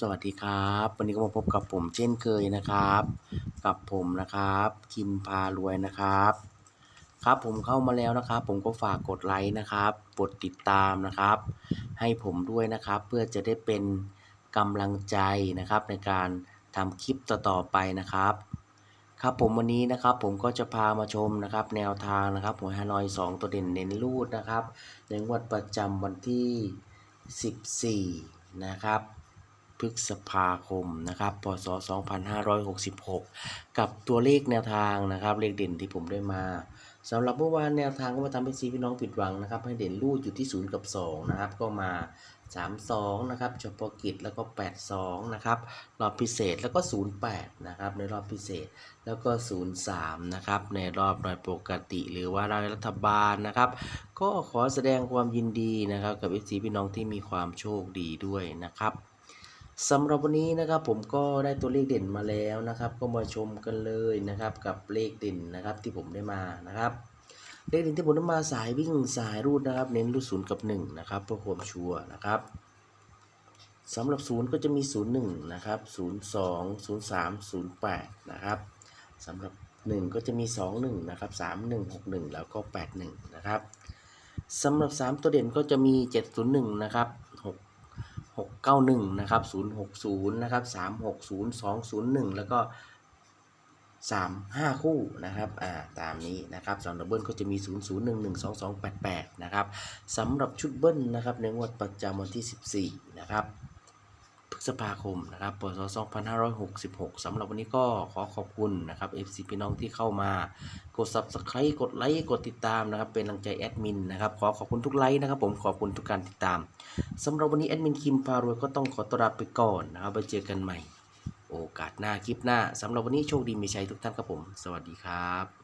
สวัสดีครับ วันนี้ก็มาพบกับผมเช่นเคยนะครับ กับผมนะครับ คิมพารวยนะครับ ครับผมเข้ามาแล้วนะครับ ผมก็ฝากกดไลค์นะครับกดติดตามนะครับ ให้ผมด้วยนะครับ เพื่อจะได้เป็นกำลังใจนะครับ ในการทำคลิปต่อๆไปนะครับ ครับผมวันนี้นะครับ ผมก็จะพามาชมนะครับ แนวทางนะครับหวยฮานอย2 ตัวเด่นเน้นรูดนะครับในงวดประจำวันที่ 14นะครับ พฤษภาคมนะครับพศ 2566 กับตัวเลขแนวทางนะครับเลขเด่นที่ผมได้มาสำหรับเมื่อวานแนวทางก็มาทำให้ซีพี่น้องผิดหวังนะครับให้เด่นรูดอยู่ที่ 0 กับ 2 นะครับ ก็มา 32 นะครับเฉพาะกิจแล้วก็ 82 นะครับ รอบพิเศษแล้วก็ 08 นะครับในรอบพิเศษแล้วก็ 03 นะครับในรอบโดยปกติ หรือว่ารายรัฐบาลนะครับ ก็ขอแสดงความยินดีนะครับกับ FC พี่น้องที่มีความโชคดีด้วยนะครับ สำหรับวันนี้นะครับผมก็ได้ตัวเลขเด่นมาแล้วนะครับ ก็มาชมกันเลยนะครับกับเลขเด่นนะครับที่ผมได้มานะครับเลขเด่นที่ผมได้มาสายวิ่งสายรูดนะครับ เน้นรูดศูนย์กับ1นะครับเพื่อความชัวร์นะครับสำหรับศูนย์ก็จะมี 01นะครับ02 03 08นะครับสำหรับ 1 ก็จะมี 21นะครับ31 61 แล้วก็ 81นะครับสำหรับ 3 ตัวเด่นก็จะมี 701นะครับ 691 นะครับ 060 นะครับ 360 201 แล้วก็ 3 5 คู่นะครับอ่าตามนี้นะครับสำหรับเบิ้ลก็จะมี 0 0 1 1 2 2 8 8 นะครับสำหรับชุดเบิ้ลนะครับในงวดประจำวันที่ 14 นะครับ ษภาคมนะครับปศ2566สำหรับวันนี้ก็ขอขอบคุณนะครับ FC พี่น้องที่เข้ามา กด Subscribe กดไลค์กดติดตามนะครับ เป็นกำลังใจแอดมินนะครับ ขอขอบคุณทุกไลค์นะครับ ผมขอบคุณทุกการติดตามสำหรับวันนี้แอดมินคิมพารวยก็ต้องขอตัวลาไปก่อนนะครับไว้เจอกันใหม่ โอกาสหน้าคลิปหน้าสำหรับวันนี้โชคดีมีชัยทุกท่านครับผม สวัสดีครับ